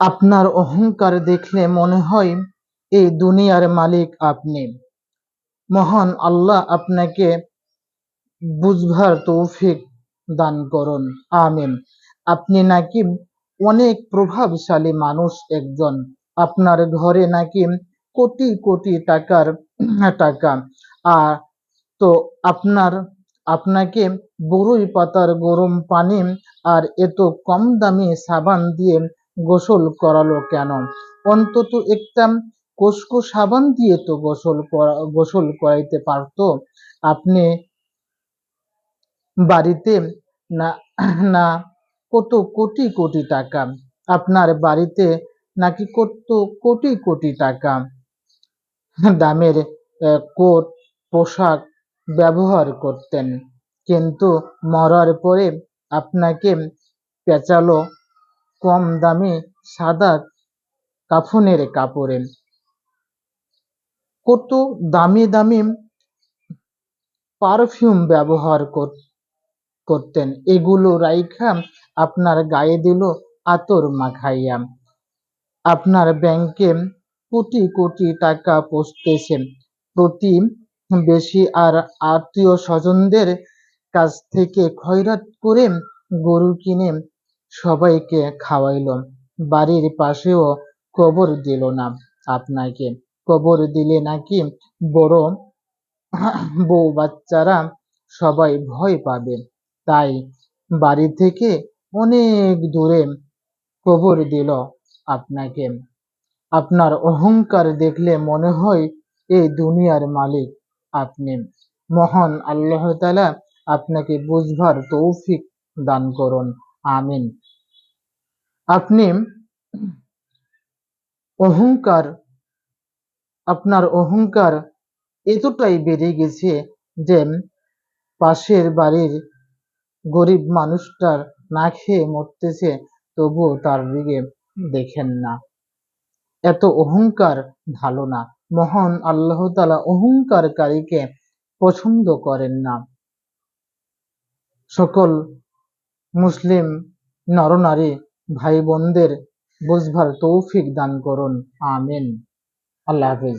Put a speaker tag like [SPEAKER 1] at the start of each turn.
[SPEAKER 1] আপনার অহংকার দেখলে মনে হয় এই দুনিয়ার মালিক আপনি। মহান আল্লাহ আপনাকে বুঝবার তৌফিক দান করুন। আমিন। আপনি নাকি অনেক প্রভাবশালী মানুষ একজন। আপনার ঘরে নাকি কোটি কোটি টাকার টাকা। আর তো আপনার, আপনাকে বড়ই পাতার গরম পানি আর এত কম দামি সাবান দিয়ে গোসল করালো কেন? অন্তত একটা কোসকো সাবান দিয়ে তো গোসল করা, গোসল করাইতে পারতো। আপনি বাড়িতে না না, কত কোটি কোটি টাকা? আপনার বাড়িতে নাকি কত কোটি কোটি টাকা? দামের কোট, পোশাক ব্যবহার করতেন। কিন্তু মরার পরে আপনাকে পেঁচালো কম দামি সাদা কাফনের কাপড়ে কত দামি দামি পারফিউম ব্যবহার কর- করতেন। এগুলো রাইখা আপনার গায়ে দিল আতর মাখাইয়া। আপনার ব্যাংকে কোটি কোটি টাকা পৌঁছতেছে। প্রতি বেশি আর আত্মীয় স্বজনদের কাছ থেকে খয়রাত করে গরু কিনে সবাইকে খাওয়াইল বাড়ির পাশেও কবর দিল না আপনাকে। কবর দিলে নাকি বড় বউ বাচ্চারা সবাই ভয় পাবে। তাই বাড়ি থেকে অনেক দূরে কবর দিল আপনাকে। আপনার অহংকার দেখলে মনে হয় এই দুনিয়ার মালিক আপনি। মহান আল্লাহ তাআলা আপনাকে বুঝবার তৌফিক দান করুন। আমিন। আপনি অহংকার, আপনার অহংকার এতটাই বেড়ে গেছে যে পাশের বাড়ির গরিব মানুষটার না খেয়ে মরতেছে তবুও তার দিকে দেখেন না। এত অহংকার ভালো না মহান আল্লাহ তালা অহংকারকারীকে পছন্দ করেন না। সকল মুসলিম নরনারী ভাই বোনদের বুঝবার তৌফিক দান করুন। আমিন। আল্লাহ হাফিজ।